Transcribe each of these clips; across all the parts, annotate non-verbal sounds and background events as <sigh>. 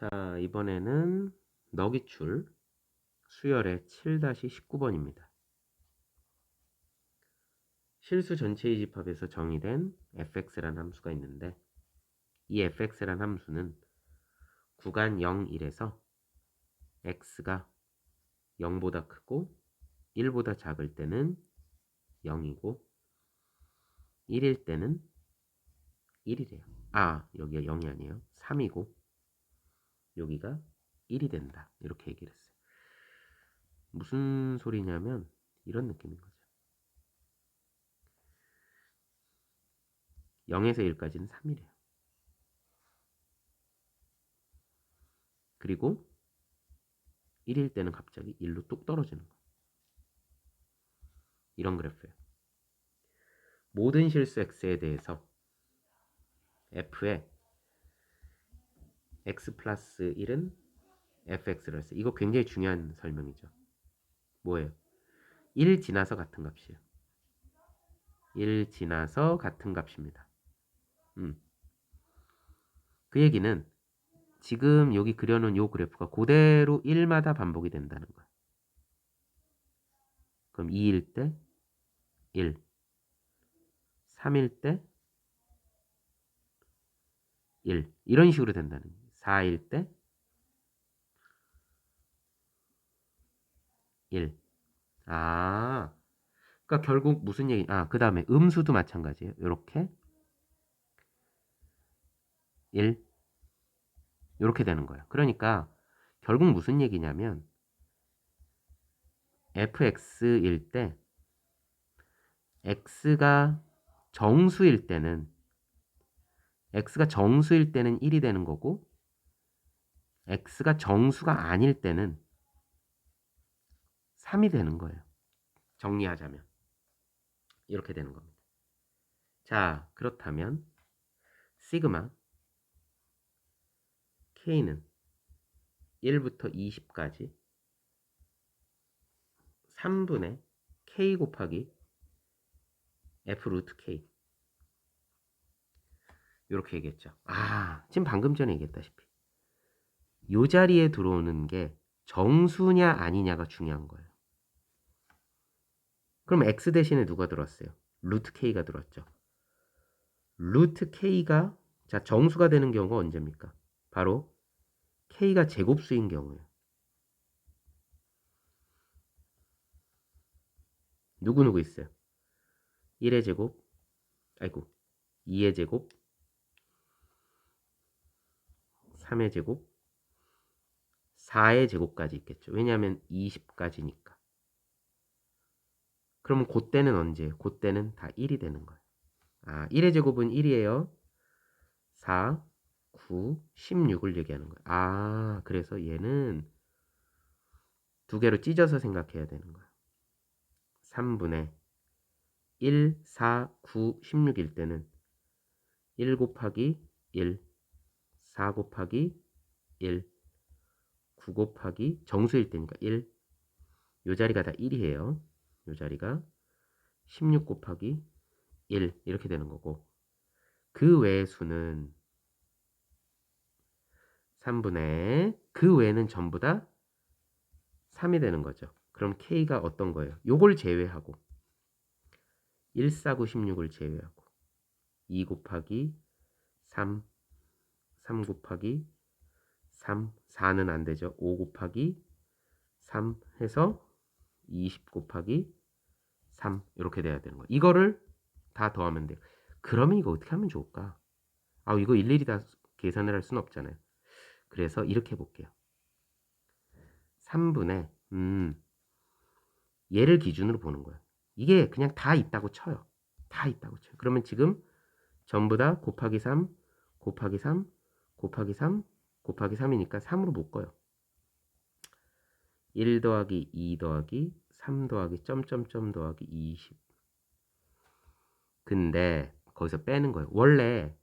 자, 이번에는 너기출 수열의 7-19번입니다. 실수 전체의 집합에서 정의된 fx란 함수가 있는데 이 fx란 함수는 구간 0, 1에서 x가 0보다 크고 1보다 작을 때는 0이고 1일 때는 1이래요. 아, 여기가 0이 아니에요. 3이고 여기가 1이 된다. 이렇게 얘기를 했어요. 무슨 소리냐면 이런 느낌인 거죠. 0에서 1까지는 3이래요. 그리고 1일 때는 갑자기 1로 뚝 떨어지는 거예요. 이런 그래프예요. 모든 실수 x에 대해서 f에 x 플러스 1은 fx를 했어요. 이거 굉장히 중요한 설명이죠. 뭐예요? 1 지나서 같은 값이에요. 1 지나서 같은 값입니다. 음. 그 얘기는 지금 여기 그려놓은 요 그래프가 그대로 1마다 반복이 된다는 거야. 그럼 2일 때 1, 3일 때 1, 이런 식으로 된다는 거야. 4일 때 1. 아, 그러니까 결국 무슨 얘기? 아, 그 다음에 음수도 마찬가지예요. 이렇게 1 이렇게 되는 거예요. 그러니까 결국 무슨 얘기냐면 fx일 때 x가 정수일 때는 x가 정수일 때는 1이 되는 거고 x가 정수가 아닐 때는 3이 되는 거예요. 정리하자면 이렇게 되는 겁니다. 자, 그렇다면 시그마 k는 1부터 20까지 3분의 k 곱하기 f 루트 k 이렇게 얘기했죠. 아, 지금 방금 전에 얘기했다시피 요 자리에 들어오는 게 정수냐 아니냐가 중요한 거예요. 그럼 x 대신에 누가 들어왔어요? 루트 k가 들어왔죠. 루트 k가 자 정수가 되는 경우가 언제입니까? 바로 k가 제곱수인 경우예요. 누구누구 있어요? 1의 제곱, 아이고, 2의 제곱, 3의 제곱, 4의 제곱까지 있겠죠. 왜냐하면 20까지니까. 그러면 그때는 언제예요? 그때는 다 1이 되는 거예요. 아, 1의 제곱은 1이에요. 4, 9, 16을 얘기하는 거예요. 아, 그래서 얘는 두 개로 찢어서 생각해야 되는 거예요. 3분의 1, 4, 9, 16일 때는 1 곱하기 1, 4 곱하기 1, 9 곱하기 정수일 때니까 1. 요 자리가 다 1이에요. 요 자리가 16 곱하기 1 이렇게 되는 거고 그 외의 수는 3분의 그 외에는 전부 다 3이 되는 거죠. 그럼 k가 어떤 거예요? 요걸 제외하고 1, 4, 9, 16을 제외하고 2 곱하기 3, 3 곱하기 3, 4는 안 되죠. 5 곱하기 3 해서 20 곱하기 3 이렇게 돼야 되는 거예요. 이거를 다 더하면 돼요. 그러면 이거 어떻게 하면 좋을까? 아, 이거 일일이 다 계산을 할 수는 없잖아요. 그래서 이렇게 해볼게요. 3분의 음, 얘를 기준으로 보는 거예요. 이게 그냥 다 있다고 쳐요. 다 있다고 쳐요. 그러면 지금 전부 다 곱하기 3, 곱하기 3, 곱하기 3, 곱하기 3이니까 3으로 묶어요. 1 더하기 2 더하기 3 더하기 점점점 더하기 20. 근데 거기서 빼는 거예요. 원래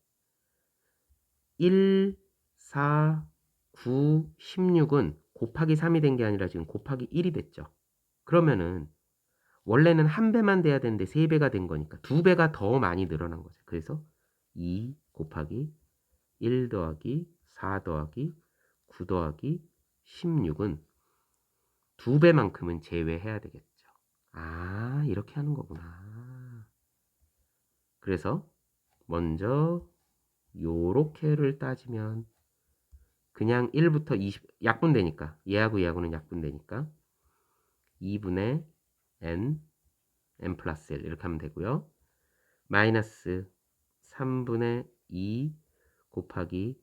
1, 4, 9, 16은 곱하기 3이 된 게 아니라 지금 곱하기 1이 됐죠. 그러면은 원래는 한 배만 돼야 되는데 세 배가 된 거니까 두 배가 더 많이 늘어난 거죠. 그래서 2 곱하기 1 더하기 4 더하기 9 더하기 16은 두 배만큼은 제외해야 되겠죠. 아, 이렇게 하는 거구나. 그래서 먼저 요렇게를 따지면 그냥 1부터 20 약분되니까 얘하고 얘하고는 약분되니까 2분의 n n 플러스 1 이렇게 하면 되고요. 마이너스 3분의 2 곱하기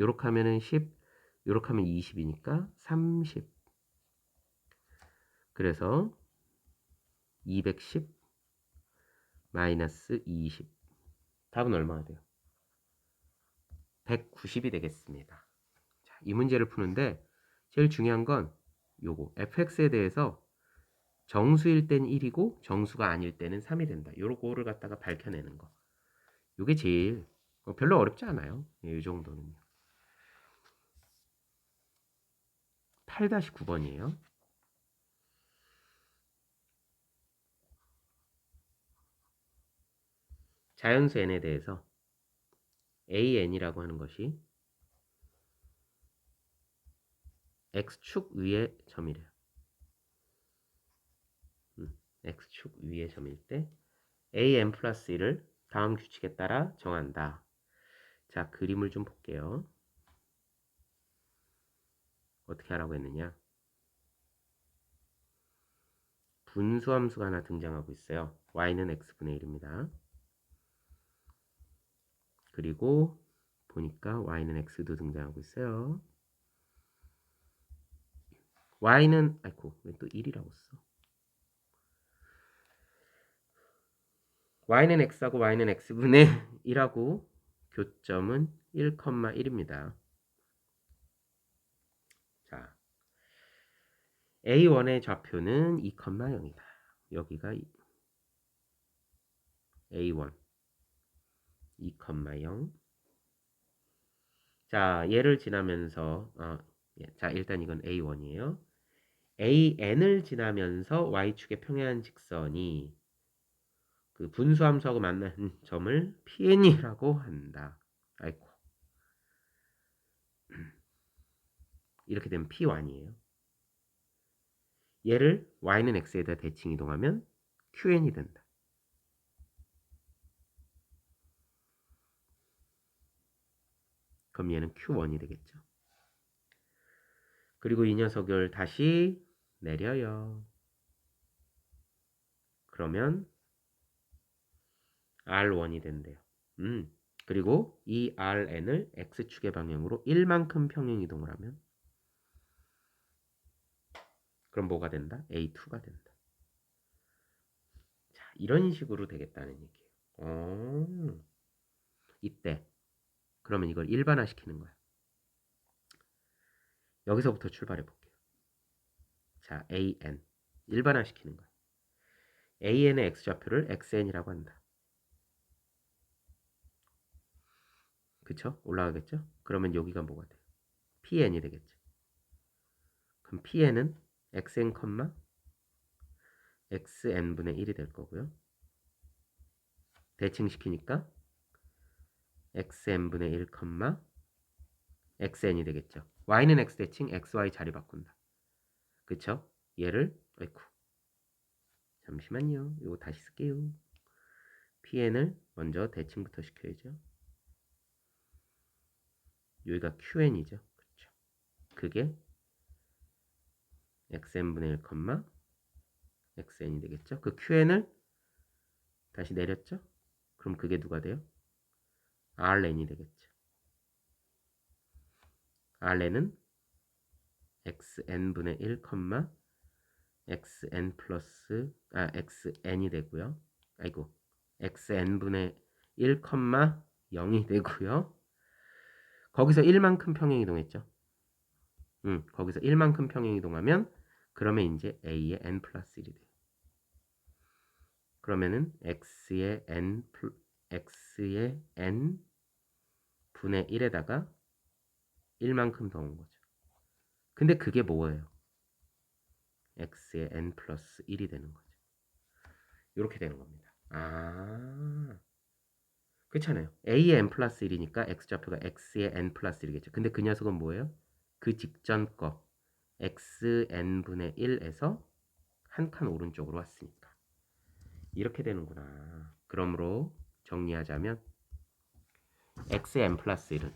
요렇게 하면은 10 요렇게 하면 20이니까 30 그래서 210 마이너스 20 답은 얼마가 돼요? 190이 되겠습니다. 자, 이 문제를 푸는데 제일 중요한 건 요거 fx에 대해서 정수일 땐 1이고 정수가 아닐 때는 3이 된다. 요거를 갖다가 밝혀내는 거. 요게 제일 어, 별로 어렵지 않아요. 예, 이 정도는요. 8-9번이에요. 자연수 n에 대해서 an이라고 하는 것이 x축 위의 점이래요. 음, x축 위의 점일 때 an 플러스 1을 다음 규칙에 따라 정한다. 자, 그림을 좀 볼게요. 어떻게 하라고 했느냐? 분수함수가 하나 등장하고 있어요. y는 x분의 1입니다. 그리고 보니까 y는 x도 등장하고 있어요. y는 아이고 왜 또 1이라고 써? y는 x하고 y는 x분의 1하고 <laughs> 교점은 1,1입니다. 자, a1의 좌표는 2,0이다. 여기가 a1 2,0 자, 얘를 지나면서 어, 예, 자, 일단 이건 a1이에요. an을 지나면서 y축의 평행한 직선이 그 분수함수하고 만나는 <laughs> 점을 pn이라고 한다. 아이고. <clears throat> 이렇게 되면 p1이에요. 얘를 y는 x에다 대칭 이동하면 qn이 된다. 그럼 얘는 q1이 되겠죠. 그리고 이 녀석을 다시 내려요. 그러면 R1이 된대요. 음. 그리고 이 RN을 X축의 방향으로 1만큼 평행 이동을 하면 그럼 뭐가 된다? A2가 된다. 자, 이런 식으로 되겠다는 얘기예요. 어. 이때 그러면 이걸 일반화 시키는 거야. 여기서부터 출발해 볼게요. 자, AN 일반화 시키는 거야. AN의 X좌표를 XN이라고 한다. 그쵸? 올라가겠죠? 그러면 여기가 뭐가 돼요? PN이 되겠죠. 그럼 PN은 XN, XN분의 1이 될 거고요. 대칭시키니까 XN분의 1, XN이 되겠죠. Y는 X 대칭, XY 자리 바꾼다. 그쵸? 얘를, 아이쿠. 잠시만요. 이거 다시 쓸게요. PN을 먼저 대칭부터 시켜야죠. 여기가 QN이죠. 그렇죠. 그게 XN분의 1, XN이 되겠죠. 그 QN을 다시 내렸죠. 그럼 그게 누가 돼요? RN이 되겠죠. RN은 XN분의 1, XN 플러스 아 XN이 되고요. 아이고 XN분의 1, 0이 되고요. 거기서 1만큼 평행 이동했죠. 음, 거기서 1만큼 평행 이동하면 그러면 이제 a의 n 플러스 1이 돼요. 그러면은 x의 n x의 n 분의 1에다가 1만큼 더 온 거죠. 근데 그게 뭐예요? x의 n 플러스 1이 되는 거죠. 이렇게 되는 겁니다. 아, 그렇잖아요. a의 n 플러스 1이니까 x좌표가 x의 n 플러스 1이겠죠. 근데 그 녀석은 뭐예요? 그 직전 거 xn분의 1에서 한 칸 오른쪽으로 왔으니까 이렇게 되는구나. 그러므로 정리하자면 xn 플러스 1은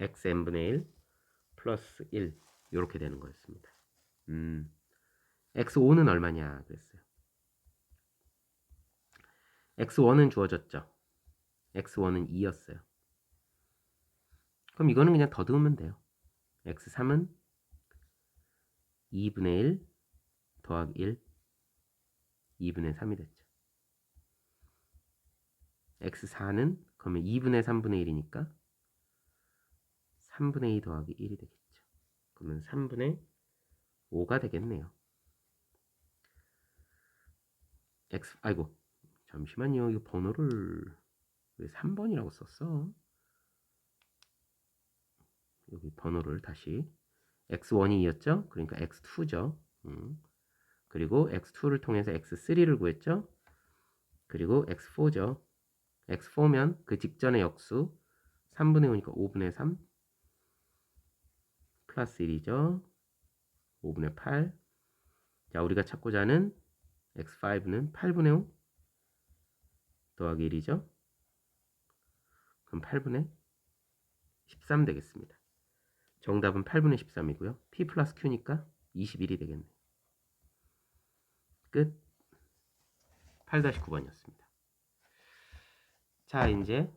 xn분의 1 플러스 1 이렇게 되는 거였습니다. 음, x5는 얼마냐 그랬어요. x1은 주어졌죠. X1은 2였어요. 그럼 이거는 그냥 더듬으면 돼요. x3은 2분의 1 더하기 1 2분의 3이 됐죠. x4는 그러면 2분의 3분의 1이니까 3분의 2 더하기 1이 되겠죠. 그러면 3분의 5가 되겠네요. x 아이고 잠시만요. 이 번호를 왜 3번이라고 썼어? 여기 번호를 다시 x1이 었죠 그러니까 x2죠. 음. 그리고 x2를 통해서 x3를 구했죠. 그리고 x4죠. x4면 그 직전의 역수 3분의 5니까 5분의 3 플러스 1이죠. 5분의 8. 자, 우리가 찾고자 하는 x5는 8분의 5 더하기 1이죠. 그럼 8분의 13 되겠습니다. 정답은 8분의 13이고요. p 플러스 q니까 21이 되겠네요. 끝. 8-9번이었습니다. 자, 이제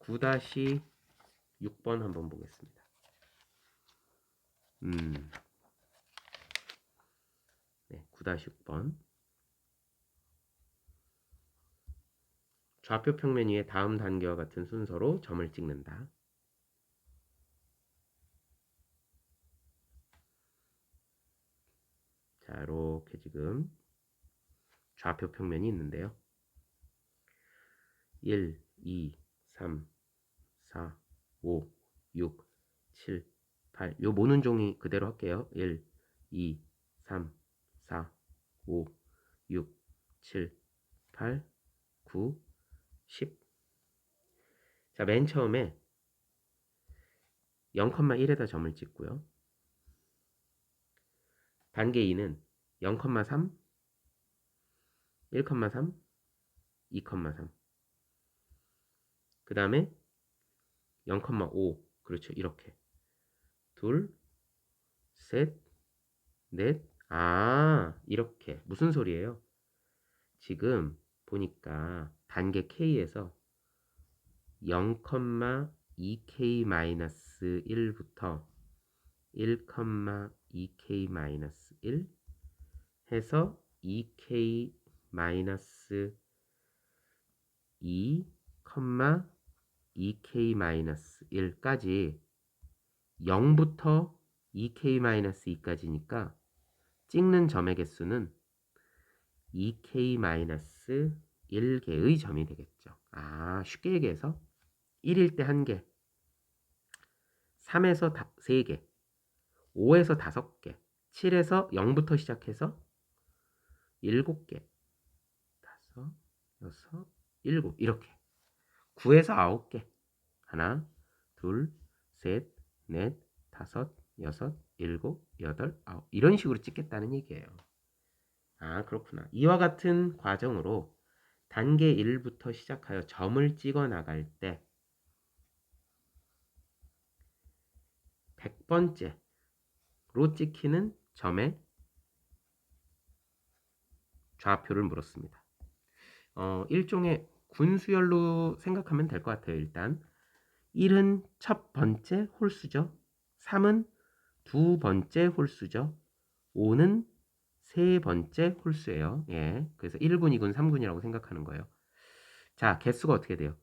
9-6번 한번 보겠습니다. 음. 네, 9-6번. 좌표 평면 위에 다음 단계와 같은 순서로 점을 찍는다. 자, 이렇게 지금 좌표 평면이 있는데요. 1, 2, 3, 4, 5, 6, 7, 8. 요 모는 종이 그대로 할게요. 1, 2, 3, 4, 5, 6, 7, 8, 9, 10. 자, 맨 처음에 0,1에다 점을 찍고요. 단계 2는 0,3, 1,3, 2,3. 그 다음에 0,5. 그렇죠. 이렇게. 둘, 셋, 넷. 아, 이렇게. 무슨 소리예요? 지금 보니까 단계 K에서 0,2K-1부터 1,2K-1 해서 2K-2, 2,2K-1까지 0부터 2K-2까지니까 찍는 점의 개수는 2K-1개의 점이 되겠죠. 아, 쉽게 얘기해서 1일 때 1개, 3에서 3개, 5에서 5개, 7에서 0부터 시작해서 7개, 5, 6, 7 이렇게 9에서 9개 하나, 둘, 셋, 넷, 다섯, 여섯, 일곱, 여덟, 아홉 이런 식으로 찍겠다는 얘기예요. 아 그렇구나. 이와 같은 과정으로 단계 1부터 시작하여 점을 찍어 나갈 때 100번째로 찍히는 점의 좌표를 물었습니다. 어, 일종의 군수열로 생각하면 될 것 같아요. 일단 1은 첫 번째 홀수죠. 3은 두 번째 홀수죠. 5는 세 번째 홀수예요. 예. 그래서 1군, 2군, 3군이라고 생각하는 거예요. 자, 개수가 어떻게 돼요?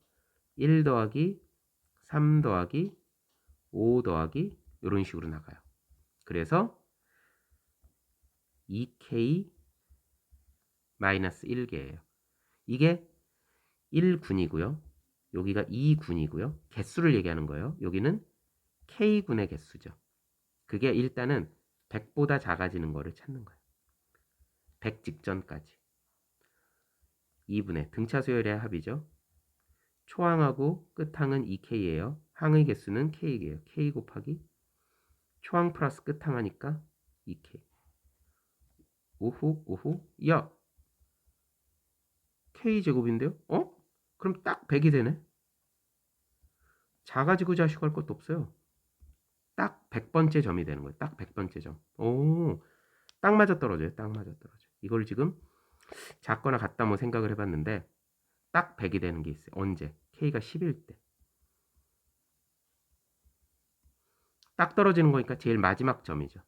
1 더하기 3 더하기 5 더하기 이런 식으로 나가요. 그래서 2k 마이너스 1개예요. 이게 1군이고요. 여기가 2군이고요. 개수를 얘기하는 거예요. 여기는 k군의 개수죠. 그게 일단은 100보다 작아지는 거를 찾는 거예요. 100 직전까지. 2분의 등차 수열의 합이죠. 초항하고 끝항은 2K예요. 항의 개수는 K이에요. K 곱하기 초항 플러스 끝항 하니까 2K. 오호 오호 야 K 제곱인데요? 어? 그럼 딱 100이 되네. 작아지고 자시고 할 것도 없어요. 딱 100번째 점이 되는 거예요. 딱 100번째 점. 오, 딱 맞아 떨어져요. 딱 맞아 떨어져. 이걸 지금 작거나 같다 뭐 생각을 해봤는데 딱 100이 되는 게 있어요. 언제? K가 10일 때. 딱 떨어지는 거니까 제일 마지막 점이죠.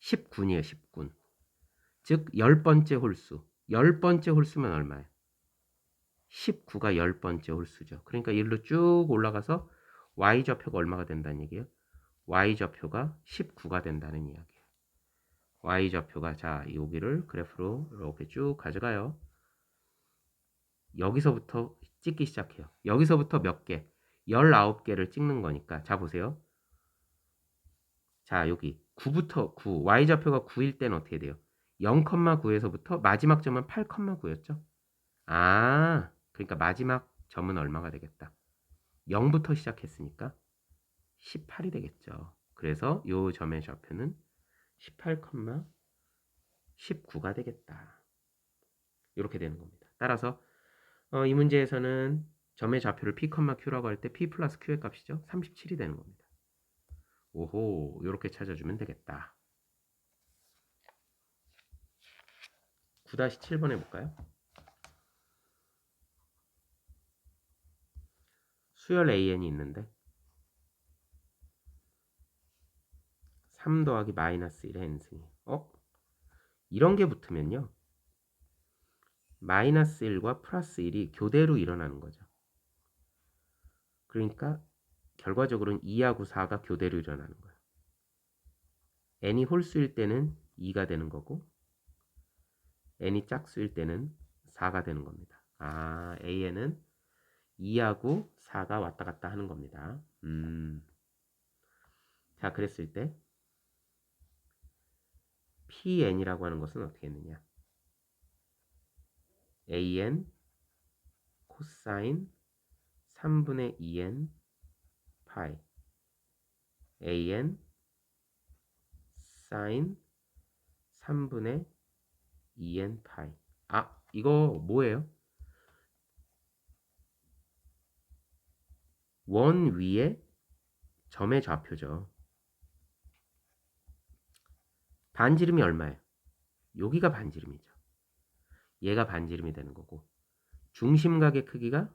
10군이에요, 10군. 즉, 10번째 홀수. 10번째 홀수면 얼마예요? 19가 10번째 홀수죠. 그러니까 일로 쭉 올라가서 y좌표가 얼마가 된다는 얘기예요? Y좌표가 19가 된다는 이야기예요. y좌표가 자, 여기를 그래프로 이렇게 쭉 가져가요. 여기서부터 찍기 시작해요. 여기서부터 몇 개? 19개를 찍는 거니까. 자, 보세요. 자, 여기 9부터 9. y좌표가 9일 때는 어떻게 돼요? 0,9에서부터 마지막 점은 8,9였죠? 아, 그러니까 마지막 점은 얼마가 되겠다? 0부터 시작했으니까 18이 되겠죠. 그래서 요 점의 좌표는 18,19가 되겠다. 이렇게 되는 겁니다. 따라서 어, 이 문제에서는 점의 좌표를 p, q라고 할 때 p 플러스 q의 값이죠. 37이 되는 겁니다. 오호, 이렇게 찾아주면 되겠다. 9-7번 해볼까요? 수열 AN이 있는데 3 더하기 마이너스 1의 n승이 어? 이런 게 붙으면요. 마이너스 1과 플러스 1이 교대로 일어나는 거죠. 그러니까 결과적으로는 2하고 4가 교대로 일어나는 거예요. n이 홀수일 때는 2가 되는 거고 n이 짝수일 때는 4가 되는 겁니다. 아, an은 2하고 4가 왔다 갔다 하는 겁니다. 음. 자, 그랬을 때 pn이라고 하는 것은 어떻게 했느냐? an 코사인 3분의 2n 파이 an 사인 3분의 2n 파이 아 이거 뭐예요? 원 위에 점의 좌표죠. 반지름이 얼마예요? 여기가 반지름이죠. 얘가 반지름이 되는 거고 중심각의 크기가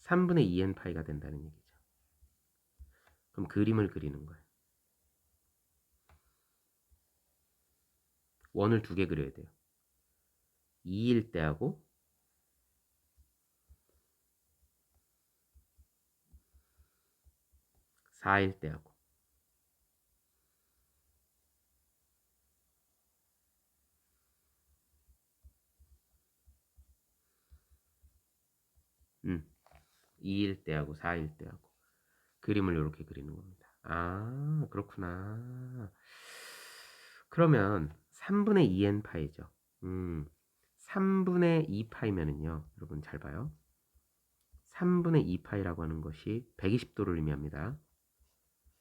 3분의 2n 파이가 된다는 얘기죠. 그럼 그림을 그리는 거예요. 원을 두 개 그려야 돼요. 2일 때하고 4일 때하고 음, 2일 때하고 4일 때하고 그림을 이렇게 그리는 겁니다. 아, 그렇구나. 그러면 3분의 2n 파이죠. 음, 3분의 2 파이면은요, 여러분 잘 봐요. 3분의 2 파이라고 하는 것이 120도를 의미합니다.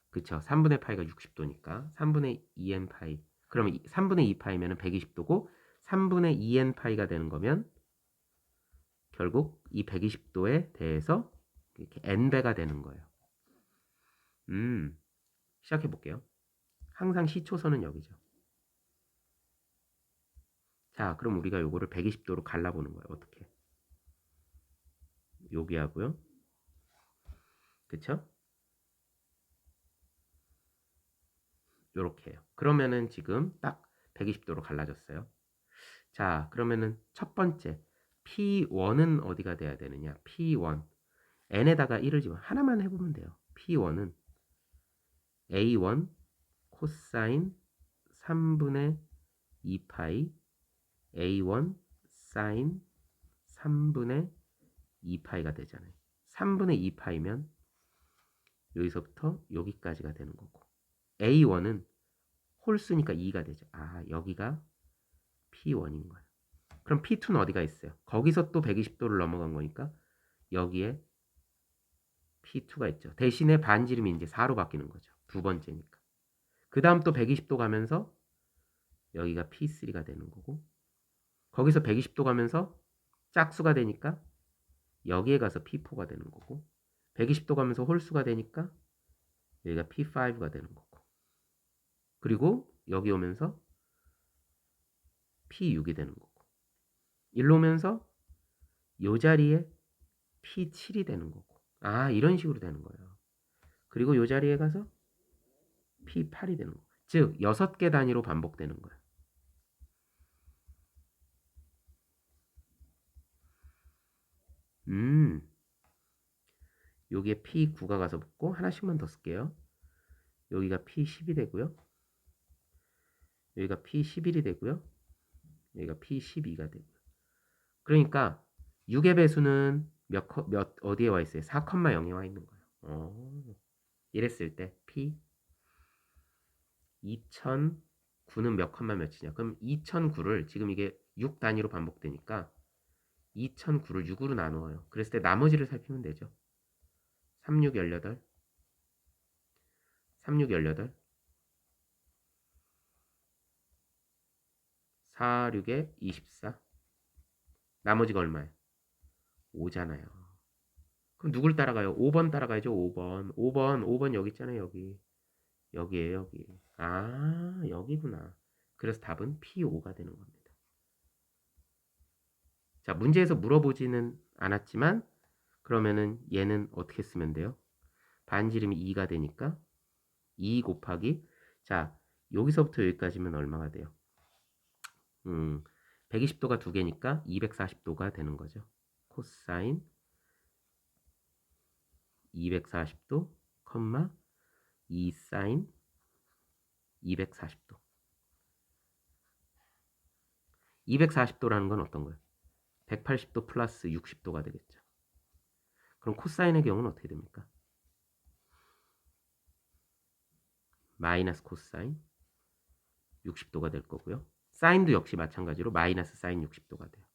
그쵸? 3분의 파이가 60도니까 3분의 2n 파이. 그러면 3분의 2 파이면은 120도고 3분의 2n 파이가 되는 거면 결국 이 120도에 대해서 이렇게 n배가 되는 거예요. 음, 시작해 볼게요. 항상 시초선은 여기죠. 자, 그럼 우리가 요거를 120도로 갈라보는 거예요. 어떻게? 여기 하고요. 그쵸? 요렇게 해요. 그러면은 지금 딱 120도로 갈라졌어요. 자, 그러면은 첫 번째 P1은 어디가 돼야 되느냐? P1 n에다가 1을 집어 하나만 해보면 돼요. P1은 A1 코사인 3분의 2파이 A1 사인 3분의 2파이가 되잖아요. 3분의 2파이면 여기서부터 여기까지가 되는 거고 A1은 홀수니까 2가 되죠. 아, 여기가 P1인 거예요. 그럼 P2는 어디가 있어요? 거기서 또 120도를 넘어간 거니까 여기에 P2가 있죠. 대신에 반지름이 이제 4로 바뀌는 거죠. 두 번째니까. 그 다음 또 120도 가면서 여기가 P3가 되는 거고 거기서 120도 가면서 짝수가 되니까 여기에 가서 P4가 되는 거고 120도 가면서 홀수가 되니까 여기가 P5가 되는 거고 그리고 여기 오면서 P6이 되는 거고 일로 오면서 요 자리에 P7이 되는 거고 아 이런 식으로 되는 거예요. 그리고 요 자리에 가서 P8이 되는 거예요. 즉 6개 단위로 반복되는 거예요. 음 여기에 P9가 가서 붙고 하나씩만 더 쓸게요. 여기가 P10이 되고요. 여기가 P11이 되고요. 여기가 P12가 되고요. 그러니까 6의 배수는 몇, 컷- 몇 어디에 와 있어요? 4,0에 와 있는 거예요. 어, 이랬을 때 P 2009는 몇 컴마 몇이냐? 그럼 2009를 지금 이게 6 단위로 반복되니까 2009를 6으로 나누어요. 그랬을 때 나머지를 살피면 되죠. 36, 18 36, 18 4, 6에 24 나머지가 얼마예요? 5잖아요. 그럼 누굴 따라가요? 5번 따라가야죠. 5번. 5번, 5번 여기 있잖아요. 여기. 여기에요, 여기. 아, 여기구나. 그래서 답은 P5가 되는 겁니다. 자, 문제에서 물어보지는 않았지만 그러면은 얘는 어떻게 쓰면 돼요? 반지름이 2가 되니까 2 곱하기 자, 여기서부터 여기까지면 얼마가 돼요? 음, 120도가 두 개니까 240도가 되는 거죠. 코사인 240도, 컴마 2 사인 240도. 240도라는 건 어떤 거예요? 180도 플러스 60도가 되겠죠. 그럼 코사인의 경우는 어떻게 됩니까? 마이너스 코사인 60도가 될 거고요. 사인도 역시 마찬가지로 마이너스 사인 60도가 돼요.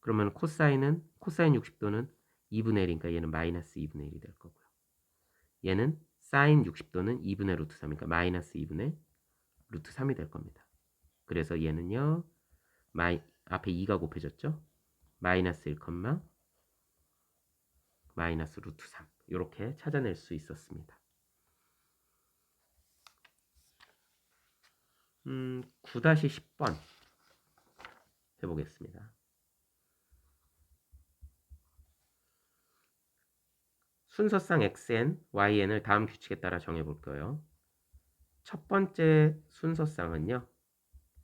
그러면 코사인은 코사인 60도는 2분의 1이니까 얘는 마이너스 2분의 1이 될 거고요. 얘는 사인 60도는 2분의 루트 3이니까 마이너스 2분의 루트 3이 될 겁니다. 그래서 얘는요. 마이 앞에 2가 곱해졌죠? 마이너스 1, 마이너스 루트 3 이렇게 찾아낼 수 있었습니다. 음, 9-10번 해보겠습니다. 순서상 xn, yn 을 다음 규칙에 따라 정해볼 거예요. 첫 번째 순서상은요.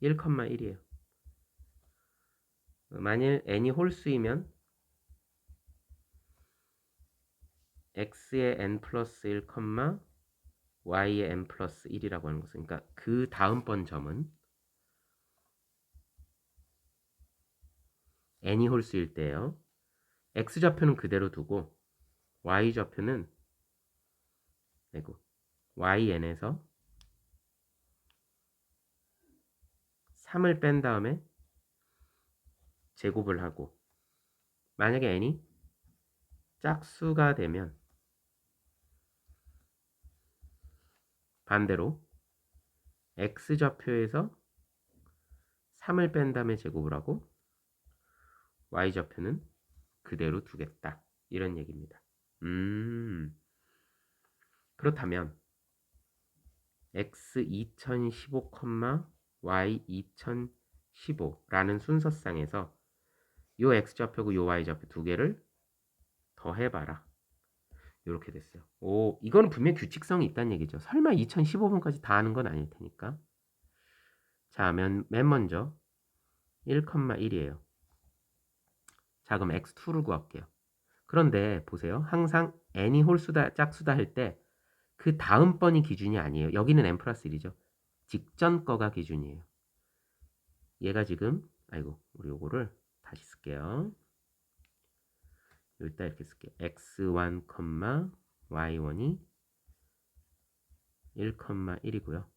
1,1이에요. 만일 n이 홀수이면 x의 n 플러스 1, y의 n 플러스 1이라고 하는 것은 그러니까 그 다음번 점은 n이 홀수일 때예요. x좌표는 그대로 두고 y좌표는 아이고 yn에서 3을 뺀 다음에 제곱을 하고 만약에 n이 짝수가 되면 반대로 x좌표에서 3을 뺀 다음에 제곱을 하고 y좌표는 그대로 두겠다. 이런 얘기입니다. 음, 그렇다면 x 2015, y 2015라는 순서상에서 요 x좌표고 요 y좌표 두 개를 더해봐라. 이렇게 됐어요. 오, 이거는 분명 규칙성이 있다는 얘기죠. 설마 2015번까지 다 하는 건 아닐 테니까. 자, 맨, 맨 먼저 1,1이에요. 자, 그럼 x2를 구할게요. 그런데 보세요. 항상 n이 홀수다, 짝수다 할 때 그 다음 번이 기준이 아니에요. 여기는 n 플러스 1이죠. 직전 거가 기준이에요. 얘가 지금, 아이고, 우리 요거를 다시 쓸게요. 여기다 이렇게 쓸게요. x1, y1이 1, 1이고요.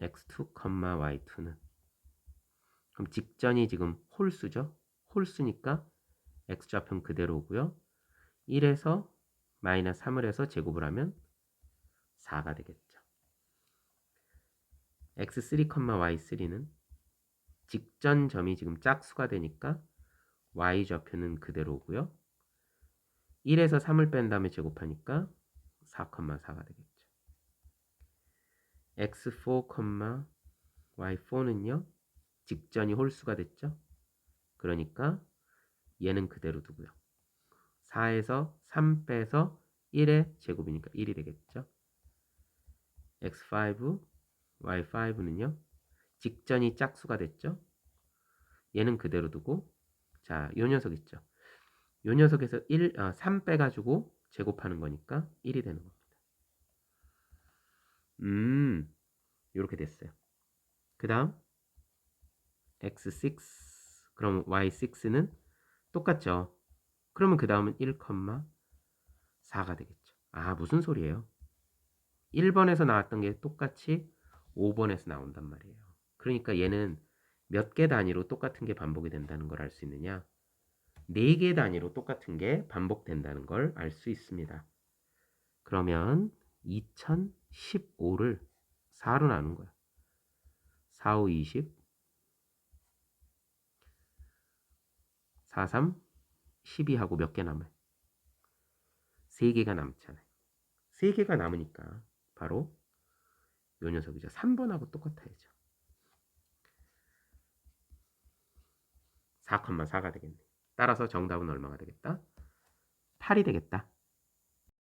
x2, y2는 그럼 직전이 지금 홀수죠. 홀수니까 x좌표는 그대로고요. 1에서 마이너스 3을 해서 제곱을 하면 4가 되겠죠. x3, y3는 직전 점이 지금 짝수가 되니까 y좌표는 그대로고요. 1에서 3을 뺀 다음에 제곱하니까 4,4가 되겠죠. x4, y4는요. 직전이 홀수가 됐죠. 그러니까 얘는 그대로 두고요. 4에서 3 빼서 1의 제곱이니까 1이 되겠죠. x5, y5는요. 직전이 짝수가 됐죠. 얘는 그대로 두고 자, 요 녀석 있죠. 요 녀석에서 1, 아, 3 빼가지고 제곱하는 거니까 1이 되는 겁니다. 음, 이렇게 됐어요. 그 다음 x6 그럼 y6는 똑같죠. 그러면 그 다음은 1,4가 되겠죠. 아 무슨 소리예요? 1번에서 나왔던 게 똑같이 5번에서 나온단 말이에요. 그러니까 얘는 몇 개 단위로 똑같은 게 반복이 된다는 걸 알 수 있느냐? 4개 단위로 똑같은 게 반복된다는 걸 알 수 있습니다. 그러면 2015를 4로 나눈 거야. 4, 5, 20 4, 3, 12하고 몇 개 남아요? 3개가 남잖아요. 3개가 남으니까 바로 요 녀석이죠. 3번하고 똑같아야죠. 4,4가 되겠네. 따라서 정답은 얼마가 되겠다? 8이 되겠다.